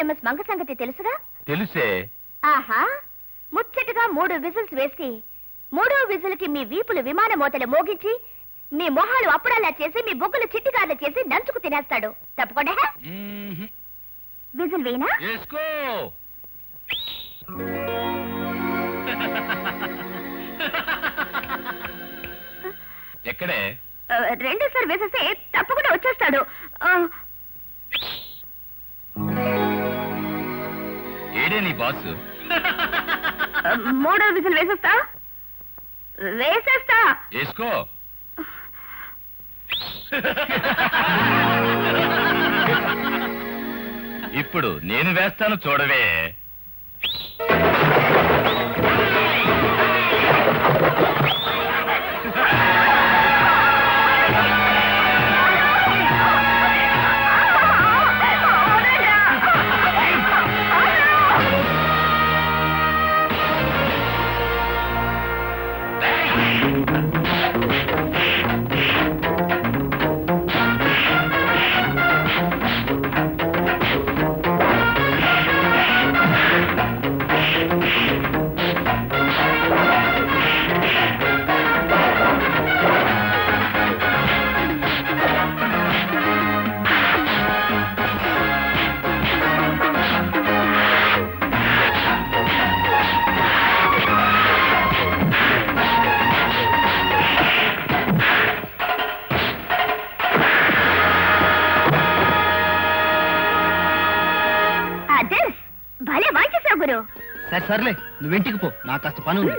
Famous Manga సంగతి తెలుసుగా? తెలుసే. ఆహా ముచ్చటగా మూడు విజిల్స్ వేసి మూడో విజిల్కి మీ వీపులు విమాన మోతలు మోగించి మీ మొహాలు అప్పుడల్లా చేసి మీ బొగ్గులు చిట్టిగారులు చేసి నంచుకు తినేస్తాడు. తప్పకుండా. విజిల్ వేనా వేసుకో. ఎక్కడే? రెండోసారి వేసేస్తే తప్పకుండా వచ్చేస్తాడు. ఏడే నీ బాస్. మూడో విజిల్ వేసేస్తా? వేసేస్తా? వేసుకో. ఇప్పుడు నేను వేస్తాను చూడవే. సర్లే నువ్వు ఇంటికి పో. నాకు కాస్త పని ఉంది.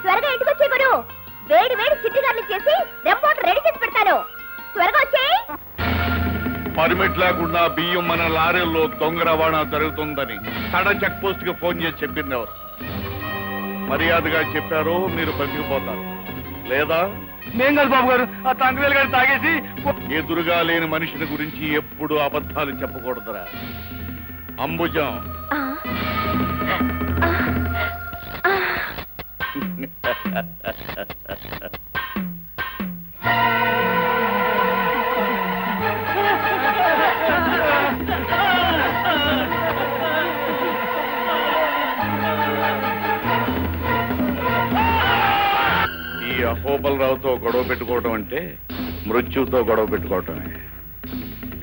త్వరగా ఇంటికి వచ్చే గురు వేడి వేడి చిట్టిగారులు చేసి రెంపోటు రెడీ చేసి పెడతాను. త్వరగా వచ్చే పర్మిట్ లేకుండా బియ్యం మన లారీల్లో దొంగ రవాణా జరుగుతుందని తడ చెక్ పోస్ట్కి ఫోన్ చేసి చెప్పింది ఎవరు? మర్యాదగా చెప్పారు మీరు బతికిపోతారు. లేదా? మేం కాదు బాబు గారు ఆ తండ్రి గారు తాగేసి ఎదురుగా లేని మనిషిని గురించి ఎప్పుడు అబద్ధాలు చెప్పకూడదురా. అంబుజం. ఈ అహోబలరావుతో గొడవ పెట్టుకోవటం అంటే మృత్యుతో గొడవ పెట్టుకోవటమే.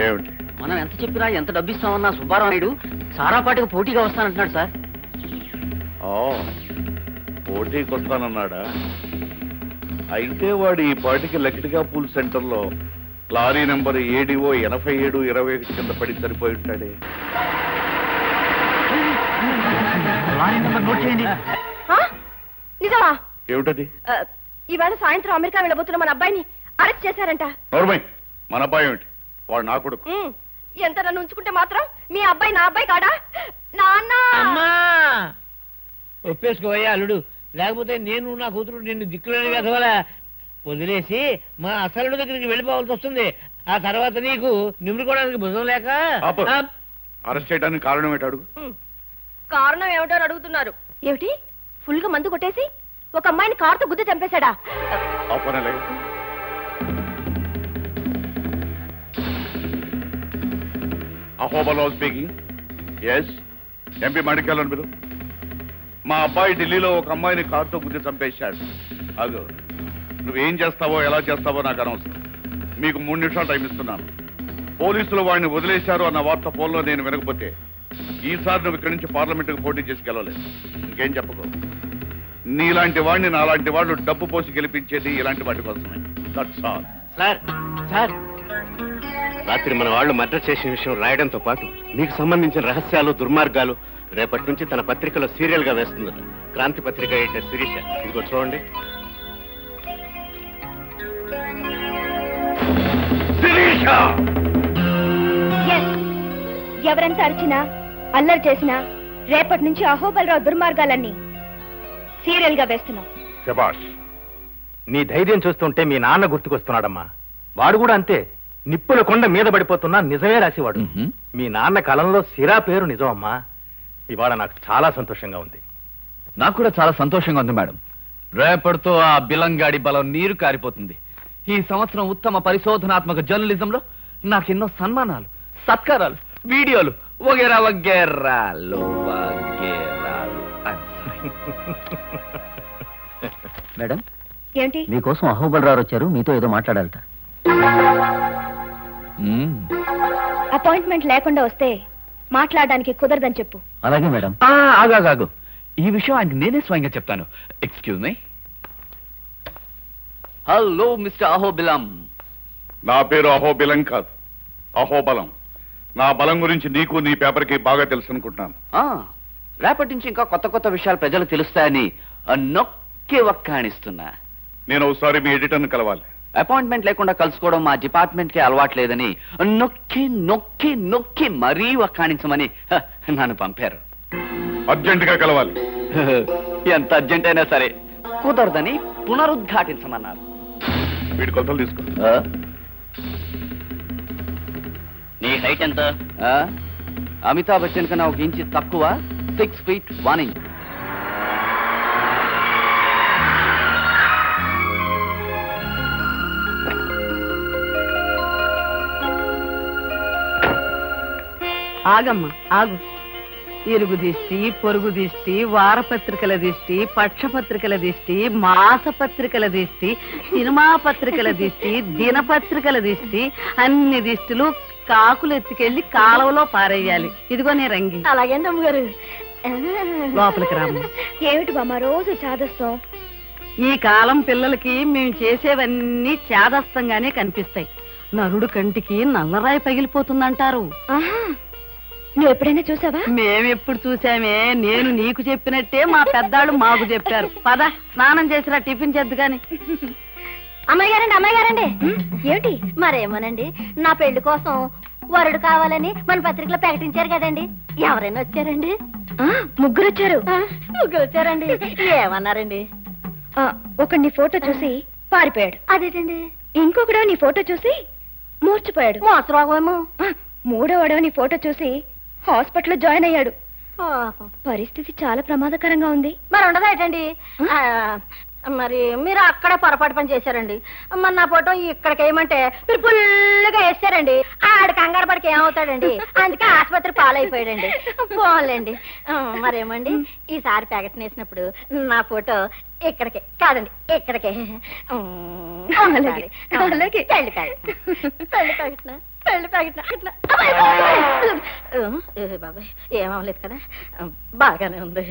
ఏమిటి? మనం ఎంత చెప్పినా ఎంత డబ్బు ఇస్తామన్నా సుబ్బారావు నాయుడు సారాపాటికి పోటీగా వస్తానంటున్నాడు సార్. ఆ, పోటీకి వస్తానన్నాడా అయితే వాడు ఈ పాటికి లకిటిగా పూల్ సెంటర్లో లారీ నెంబర్ ఏడిఓ ఎనభై ఏడు ఇరవై ఒకటి కింద పడి సరిపోయి ఉంటాడే. ఆ? నిజమా? ఏమిటది? ఆ, ఇవాళ సాయంత్రం అమెరికా వెళ్ళబోతున్న మన అబ్బాయిని అరెస్ట్ చేశారంట. నోర్మై మన అబ్బాయి ఏమిటి? వాడు నా కొడుకు. ఉమ్, ఎంత నన్ను ఉంచుకుంటే మాత్రం మీ అబ్బాయి నా అబ్బాయి కాడా? నాన్న! అమ్మా! ఒప్పేసుకోవయ్యా అల్లుడు. లేకపోతే నేను నా కూతురు నిన్ను దిక్కులేని వెధవల? వదిలేసి మా అసలుడు దగ్గరికి వెళ్ళిపోవాల్సి వస్తుంది. ఆ తర్వాత నీకు నిమ్ముకోవడానికి భుజం లేక? ఆపు. ఆ, అరెస్ట్ చేయడానికి కారణం ఏంటి అడుగు. ఉమ్, కారణం ఏమిటో అని అడుగుతున్నారు. ఏమిటి? ఫుల్గా మందు కొట్టేసి ఒక అమ్మాయిని కారుతో గుద్ది చంపేశాడా? ఆపనలే. అహోబలో స్పీకింగ్ ఎస్ ఎంపీ మణికల్ పిలు మా అబ్బాయి ఢిల్లీలో ఒక అమ్మాయిని కారుతో గుద్ది చంపేశాడు. అగు నువ్వేం చేస్తావో ఎలా చేస్తావో నాకు అనవసరం. మీకు మూడు నిమిషాలు టైం ఇస్తున్నాను. పోలీసులు వాడిని వదిలేశారు అన్న వార్త ఫోన్లో నేను వినకపోతే ఈసారి నువ్వు ఇక్కడి నుంచి పార్లమెంటుకు పోటీ చేసి గెలవలేదు. ఇంకేం చెప్పకో. నీలాంటి వాడిని నాలాంటి వాళ్ళు డబ్బు పోసి గెలిపించేది ఇలాంటి వాటి కోసమే. That's all sir sir. రాత్రి మన వాళ్ళు మర్డర్ చేసిన విషయం రాయడంతో పాటు మీకు సంబంధించిన రహస్యాలు దుర్మార్గాలు రేపటి నుంచి తన పత్రికలో సీరియల్గా వేస్తుందట క్రాంతి పత్రిక ఏంటే శిరీష. ఇదిగో చూడండి. ఎవరెంత అరిచినా అల్లరి చేసినా రేపటి నుంచి అహోబలరావు దుర్మార్గాలన్నీ సీరియల్గా వేస్తున్నాం. శబాష్ నీ ధైర్యం చూస్తుంటే మీ నాన్న గుర్తుకొస్తున్నాడమ్మా. వాడు కూడా అంతే. నిప్పుల కొండ మీద పడిపోతున్నా నిజమే రాసేవాడు. మీ నాన్న కలంలో సిరా పేరు నిజం అమ్మా ఇవాళ నాకు చాలా సంతోషంగా ఉంది. నాకు కూడా చాలా సంతోషంగా ఉంది మేడం. రేపటితో ఆ బిలంగాడి బలం నీరు కారిపోతుంది. ఈ సంవత్సరం ఉత్తమ పరిశోధనాత్మక జర్నలిజంలో నాకెన్నో సన్మానాలు సత్కారాలు వీడియోలు వగేరా వగేరాలు వగేరాలు. మేడం? ఏంటి మీకోసం అహోబలరావు వచ్చారు మీతో ఏదో మాట్లాడాలట. అపాయింట్మెంట్ లేకుండా వస్తే మాట్లాడడానికి కుదరదని చెప్పు. అలాగే మేడం. ఆ, ఆగు ఆగు, ఆగు. ఈ విషయం ఆయనకి నేనే స్వయంగా చెప్తాను. Excuse me hello mister Ahobilam నా పేరు అహోబిలం కాదు. అహోబలం. నా బలం గురించి నీకు నీ పేపర్కి బాగా తెలుసు అనుకుంటున్నాను ఆ, రేపటి నుంచి ఇంకా కొత్త కొత్త విషయాలు ప్రజలకు తెలుస్తాయని నొక్కి వక్కాణిస్తున్నా నేను ఒకసారి మీ ఎడిటర్ని కలవాలి. అపాయింట్మెంట్ లేకుండా కలుసుకోవడం మా డిపార్ట్మెంట్కి అలవాటు లేదని నొక్కి నొక్కి నొక్కి మరీ వక్కాణించమని హ, నన్ను పంపారు. అర్జెంటుగా కలవాలి. ఎంత అర్జెంట్ అయినా సరే కుదరదని పునరుద్ఘాటించమన్నారు. వీడి కొలతలు తీసుకో? నీ హైట్ ఎంత? ఆ? అమితాబ్ బచ్చన్ కన్నా ఒక ఇంచి తక్కువ సిక్స్ ఫీట్ వన్ ఇంచ్ ఆగమ్మా ఆగు. ఇరుగు దిష్టి పొరుగు దిష్టి వారపత్రికల దిష్టి పక్షపత్రికల దిష్టి మాసపత్రికల దిష్టి సినిమా పత్రికల దిష్టి దినపత్రికల దిష్టి అన్ని దిష్టిలు కాకులు ఎత్తుకెళ్ళి కాలువలో పారేయాలి. ఇదిగో నీ రంగి. అలాగే గారు లోపలికి రామ్మ. ఏమిటి బామ్మ రోజు చాదస్తాం? ఈ కాలం పిల్లలకి మేము చేసేవన్నీ చేదస్తంగానే కనిపిస్తాయి. నరుడు కంటికి నల్లరాయి పగిలిపోతుందంటారు. నువ్వు ఎప్పుడైనా చూసావా? మేమెప్పుడు చూసామే. నేను నీకు చెప్పినట్టే మా పెద్దాళ్ళు మాకు చెప్పారు. పద స్నానం చేసిరా టిఫిన్ చేద్దు గాని. అమ్మాయి గారండి అమ్మాయి గారండి. ఏమిటి? మరేమోనండి నా పెళ్ళి కోసం వరుడు కావాలని మన పత్రికలో ప్రకటించారు కదండి. ఎవరైనా వచ్చారండి? ముగ్గురు వచ్చారు ముగ్గురు వచ్చారండి ఏమన్నారండి? ఒక నీ ఫోటో చూసి పారిపోయాడు. అదేటండి? ఇంకొకడో నీ ఫోటో చూసి మూర్చిపోయాడు. మోసరోగమేమో మూడోవాడో నీ ఫోటో చూసి హాస్పిటల్లో జాయిన్ అయ్యాడు. పరిస్థితి చాలా ప్రమాదకరంగా ఉంది. మరి ఉండదేటండి మరి మీరు అక్కడ పొరపాటు పని చేశారండి. మరి నా ఫోటో ఇక్కడికి వేయమంటే మీరు ఫుల్గా వేస్తారండి. ఆడ కంగారు పడికి ఏమవుతాడండి? అందుకే ఆసుపత్రి పాలైపోయాడండి. పోలేండి మరేమండి? ఈసారి ప్యాకెట్ వేసినప్పుడు నా ఫోటో ఇక్కడికి. కాదండి ఇక్కడికి. అలాగే. పెళ్ళి ప్యాకెట్ పెళ్ళి ప్యాకెట్ పెళ్ళి ప్యాకెట్ బాబాయ్ ఏమవలేదు కదా? బాగానే ఉంది.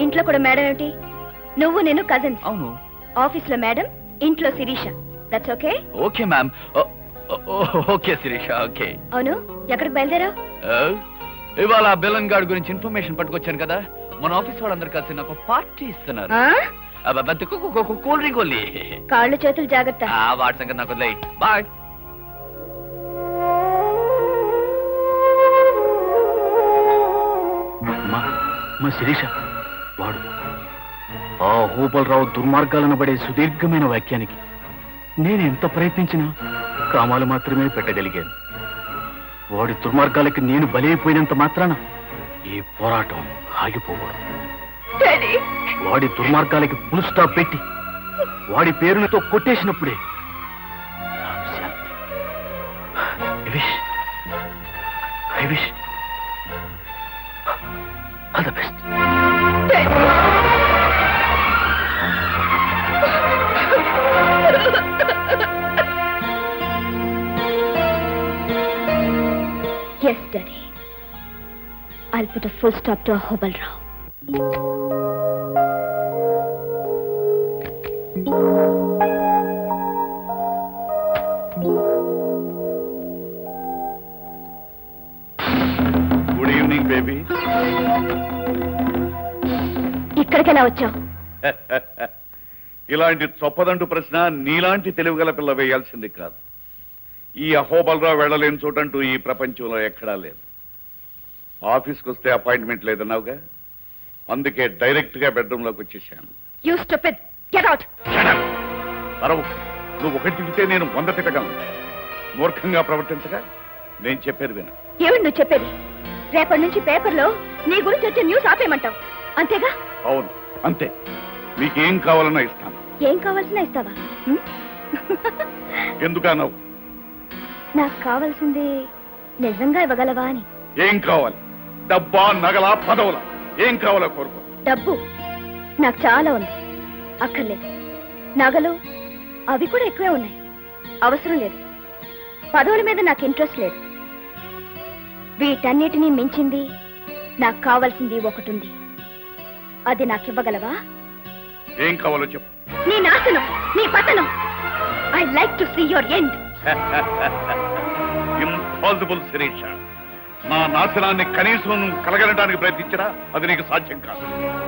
ఇంట్లో కూడా మేడం ఏమిటి? నువ్వు నేను కజిన్స్ అవును. ఆఫీస్లో మేడం ఇంట్లో Sirisha. That's okay okay ma'am okay Sirisha okay. అవును? ఎక్కడికి బయలుదేరావు? ఇవాళ బెలన్ గార్డ్ గురించి ఇన్ఫర్మేషన్ పట్టుకొచ్చాను కదా. మన ఆఫీస్ వాళ్ళందరూ కలిసి నాకు పార్టీ ఇస్తున్నారు. Cool drink only. కాళ్ళు చేతులు జాగ్రత్త. ఆ, వాటి సంగతి నాకు వదిలేయ్. బాయ్ మా మా శిరీష. వాడు. ఆ హోబలరావు దుర్మార్గాలను పడే సుదీర్ఘమైన వాక్యానికి నేను ఎంత ప్రయత్నించినా కామాలు మాత్రమే పెట్టగలిగాను. వాడి దుర్మార్గాలకి నేను బలైపోయినంత మాత్రాన ఈ పోరాటం ఆగిపోకూడదు. వాడి దుర్మార్గాలకి ఫుల్ స్టాప్ పెట్టి వాడి పేరులతో కొట్టేసినప్పుడే నాకు శాంతి. I wish, I wish all the best yes daddy I'll put a full stop to Ahobal Rao good evening baby ఇక్కడికి ఎలా వచ్చావు? ఇలాంటి చొప్పదంటు ప్రశ్న నీలాంటి తెలివిగల పిల్ల వేయాల్సింది కాదు. ఈ అహోబలరావు వెళ్ళలేని చోటంటూ ఈ ప్రపంచంలో ఎక్కడా లేదు. ఆఫీస్కి వస్తే అపాయింట్మెంట్ లేదన్నావుగా? అందుకే డైరెక్ట్గా బెడ్రూమ్లోకి వచ్చేసాను యూ స్టూపిడ్ గెట్ అవుట్ పరవు నువ్వు ఒకటి తిడితే నేను వంద తిట్టగలను. మూర్ఖంగా ప్రవర్తించగా నేను చెప్పేది విను. ఏమిటి నువ్వు చెప్పేది? రేపటి నుంచి పేపర్లో నీ గురించి వచ్చే న్యూస్ ఆపేయమంటావు. అంతేగా? అవును. అంతే. మీకేం కావాలన్నా ఇస్తాను. ఏం కావాల్సిన ఇస్తావా? ఎందుకన్నావు నాకు కావాల్సింది నిజంగా ఇవ్వగలవా అని. ఏం కావాలి? డబ్బా నగల పదవుల. ఏం కావాలో కోరుకో. డబ్బు నాకు చాలా ఉంది. అక్కర్లేదు. నగలు అవి కూడా ఎక్కువే ఉన్నాయి. అవసరం లేదు. పదవుల మీద నాకు ఇంట్రెస్ట్ లేదు. వీటన్నిటినీ మించింది నాకు కావాల్సింది ఒకటి ఉంది అది నాకు ఇవ్వగలవా? ఏం కావాలో చెప్పు. నీ నాశనం నీ పతనం. I like to see your end impossible Sirisha నా నాశనాన్ని కనీసం నువ్వు కలగనడానికి ప్రయత్నించరా అది నీకు సాధ్యం కాదు.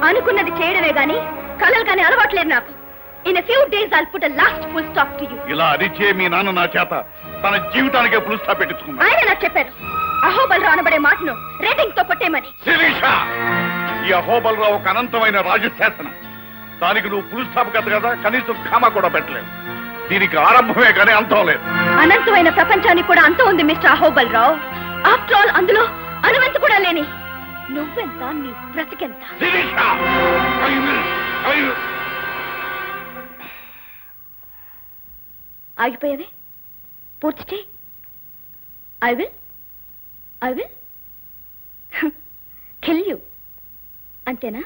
అనుకున్నది చేయడమే గాని కలలు గాని అలవాట్లేదు నాకు. In few days I'll put last full stop to you ఇలా అరిచే మీ నాన్న నా చేత తన జీవితానికే పులుస్తా పెట్టించుకున్నాడు ఆయన నాకు చెప్పారు అహోబల్ అనబడే మాటను రేటింగ్తో కొట్టేమని శిరీష ఈ అహోబలరావు ఒక అనంతమైన రాజశాసనం. దానికి నువ్వు పులుస్తాపకత కదా కనీసం కామా కూడా పెట్టలేవు. దీనికి ఆరంభమే కానీ అంతం లేదు. అనంతమైన ప్రపంచానికి కూడా అంత ఉంది mister Ahobal Rao after all అందులో అనువంత కూడా లేని నువ్వెంత నీ బ్రతికెంత. ఆగిపోయావే? పూర్తి చేయి. I will I will kill you అంతేనా?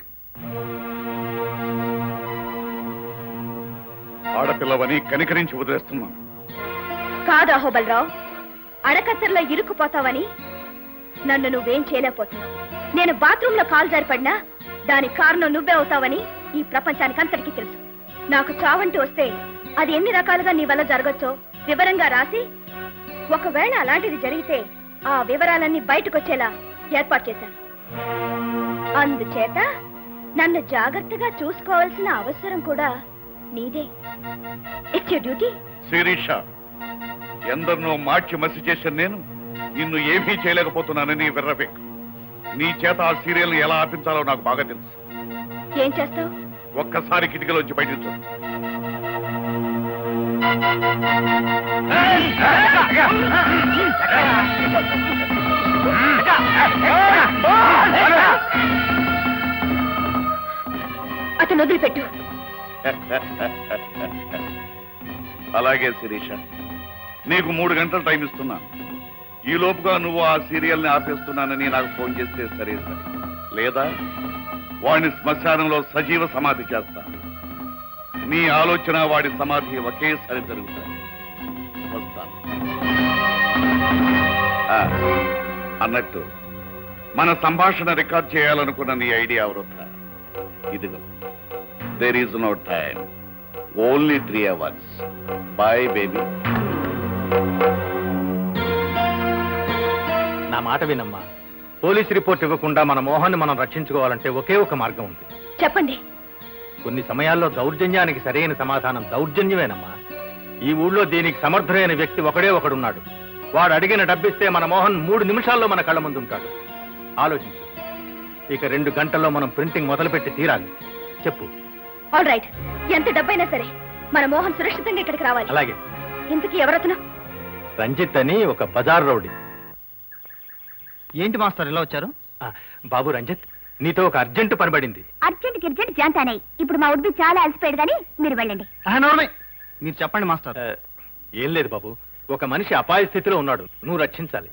ఆడపిల్లవని కనికరించి వదిలేస్తున్నాను. కాదు అహోబలరావు అడకత్తర్లో ఇరుక్కుపోతావని నన్ను నువ్వేం చేయలేకపోతున్నావు. నేను బాత్రూంలో కాలు జారిపడినా దానికి కారణం నువ్వే అవుతావని ఈ ప్రపంచానికి అంతటికీ తెలుసు. నాకు చావంటి వస్తే అది ఎన్ని రకాలుగా నీ వల్ల జరగచ్చో వివరంగా రాసి ఒకవేళ అలాంటిది జరిగితే ఆ వివరాలన్నీ బయటకొచ్చేలా ఏర్పాటు చేశాను. అందుచేత నన్ను జాగ్రత్తగా చూసుకోవాల్సిన అవసరం కూడా నీదే. ఇట్స్ యూ డ్యూటీ శిరీష ఎందరినో మార్చి మసి చేసిన నేను. నిన్ను ఏమీ చేయలేకపోతున్నానని విర్రబెక్కు నీ చేత ఆ సీరియల్ ఎలా ఆపించాలో నాకు బాగా తెలుసు. ఏం చేస్తావు? ఒక్కసారి కిటికీలోంచి బయటికి చూడు అతను వదిలిపెట్టు. అలాగే శిరీష. నీకు మూడు గంటలు టైం ఇస్తున్నా. ఈ లోపుగా నువ్వు ఆ సీరియల్ని ఆపేస్తున్నానని నాకు ఫోన్ చేస్తే సరే సరే. లేదా వాడిని శ్మశానంలో సజీవ సమాధి చేస్తా. నీ ఆలోచన వాడి సమాధి ఒకేసారి జరుగుతాయి వస్తాను. అన్నట్టు మన సంభాషణ రికార్డ్ చేయాలనుకున్న నీ ఐడియా వృద్ధ ఇదిగో. There is no time only three hours bye baby నా మాట వినమ్మా. పోలీస్ రిపోర్ట్ ఇవ్వకుండా మన మోహన్ మనం రక్షించుకోవాలంటే ఒకే ఒక మార్గం ఉంది. చెప్పండి. కొన్ని సమయాల్లో దౌర్జన్యానికి సరైన సమాధానం దౌర్జన్యమేనమ్మా. ఈ ఊళ్ళో దీనికి సమర్థుడైన వ్యక్తి ఒకడే ఒకడున్నాడు. వాడు అడిగిన డబ్బిస్తే మన మోహన్ మూడు నిమిషాల్లో మన కళ్ళ ముందు ఉంటాడు. ఆలోచించు. ఇక రెండు గంటల్లో మనం ప్రింటింగ్ మొదలుపెట్టి తీరాలి. చెప్పు. ఆల్ రైట్ ఎంత డబ్బైనా సరే మన మోహన్ సురక్షితంగా ఇక్కడికి రావాలి. అలాగే. ఇంతకీ ఎవరతను? రంజిత్ అని ఒక బజార్ రౌడీ. ఏంటి మాస్టర్ ఇలా వచ్చారు? ఆ, బాబు రంజిత్ నీతో ఒక అర్జెంటు పని పడింది అర్జెంట్ గిర్జెంట్ జాంతానే. ఇప్పుడు మా ఉడ్బి చాలా అలసిపోయాడు కానీ మీరు వెళ్ళండి. మీరు చెప్పండి మాస్టర్. ఆ, ఏం లేదు బాబు. ఒక మనిషి అపాయ స్థితిలో ఉన్నాడు. నువ్వు రక్షించాలి.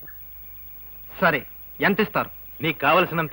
సరే ఎంత ఇస్తారు? నీకు కావలసినంత